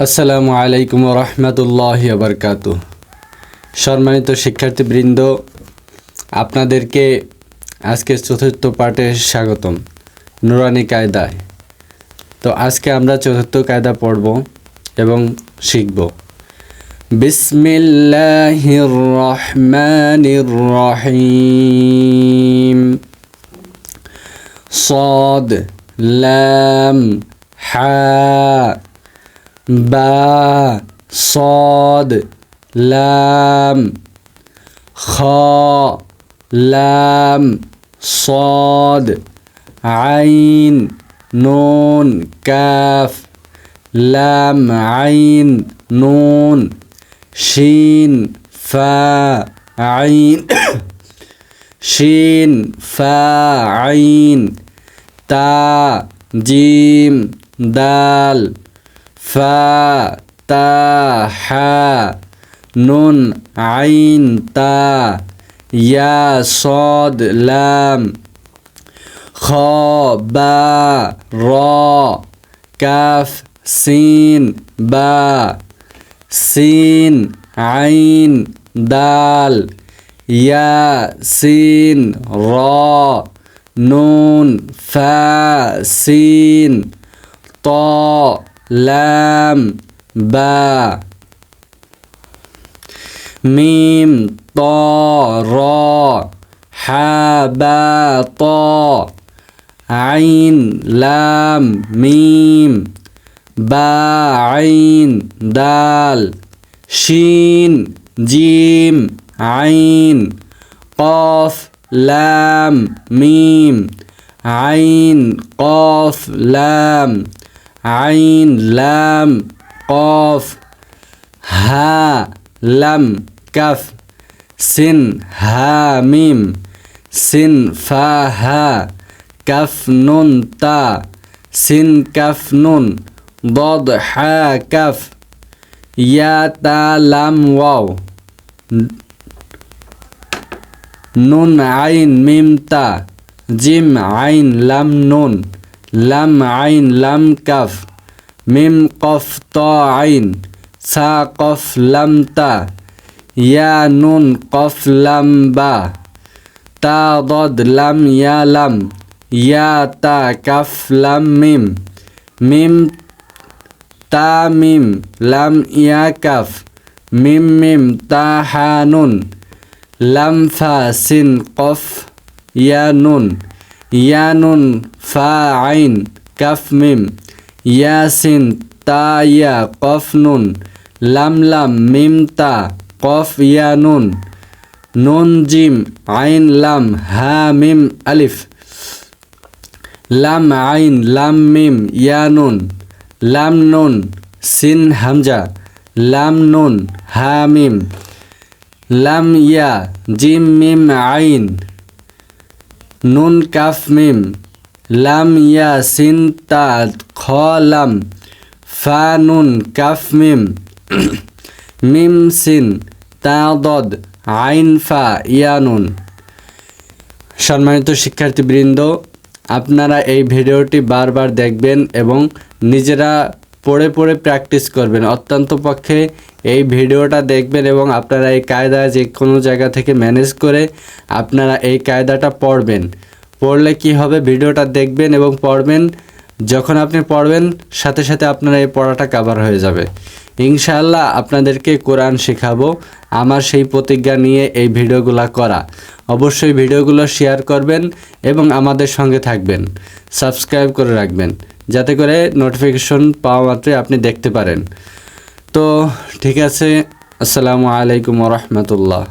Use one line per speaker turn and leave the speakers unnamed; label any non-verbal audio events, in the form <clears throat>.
আসসালামু আলাইকুম রহমতুল্লাহ আবরকাত সম্মানিত শিক্ষার্থীবৃন্দ আপনাদেরকে আজকে চতুর্থ পাঠে স্বাগতম নুরানি কায়দায় তো আজকে আমরা চতুর্থ কায়দা পড়ব এবং শিখব বিসমিল্লাহির রহমানির রহিম صاد لام حاء با صاد لام خاء لام صاد عين نون كاف لام عين نون شين فا عين <coughs> شين فا عين تا جيم دال فتح نون عين تا يا صاد لام. خا با را كاف سين با. سين عين دال. يا سين را. نون فا سين طا. লাম, বা, মিম, ত, র, হা, বা, ত, আইন, লাম, মিম, বা, আইন, দাল, শিন, জিম, আইন, কফ, লাম, মিম, আইন, কফ, লাম عين لام قاف ها لم كف سن ها ميم سن فا ها كف نون تا سن كف نون ضاد حا كف يا تا لام واو نون عين ميم تا جيم عين لام نون. لم عين لم كف. ميم قف طا عين. سا قف لم تا. يا نون قف لم با. تا ضد لم يا لم. يا تا كف لم ميم. ميم تا ميم لم يا كف. ميم ميم تا حانون لم فا سين قف يا نون. ইয়া নুন ইয়া নুন ফা আইন কাফ মিম ইয়া সিন তা ইয়া কফ নুন, লাম লাম মিম তা কফ ইয়ানুন নুন নুন জিম আইন লাম হা মিম আলিফ, লাম আইন লাম মিম ইয়ানুন লাম নুন সিন হামজা, লাম নুন হা মিম, লাম ইয়া জিম মিম আইন নুন কাফ মিম, লাম ইয়া সিন তা খ লাম, ফা নুন কাফ মিম <clears throat> মিম সিন, তা দদ, আইন ফা ইয়া নুন। সম্মানিত শিক্ষার্থীবৃন্দ, আপনারা এই ভিডিওটি বারবার দেখবেন এবং নিজেরা পড়ে পড়ে প্র্যাকটিস করবেন। অত্যন্ত পক্ষে এই ভিডিওটা দেখবেন এবং আপনারা এই কায়দা যে কোনো জায়গা থেকে ম্যানেজ করে আপনারা এই কায়দাটা পড়বেন। পড়লে কি হবে? ভিডিওটা দেখবেন এবং পড়বেন। যখন আপনি পড়বেন, সাথে সাথে আপনার এই পড়াটা কাভার হয়ে যাবে। ইনশাআল্লাহ আপনাদেরকে কোরআন শেখাবো, আমার সেই প্রতিজ্ঞা নিয়ে এই ভিডিওগুলো করা। অবশ্যই ভিডিওগুলো শেয়ার করবেন এবং আমাদের সঙ্গে থাকবেন। সাবস্ক্রাইব করে রাখবেন, যাতে করে নোটিফিকেশন পাওয়া মাত্রই আপনি দেখতে পারেন। তো ঠিক আছে আসসালামু আলাইকুম রহমতুল্লাহ।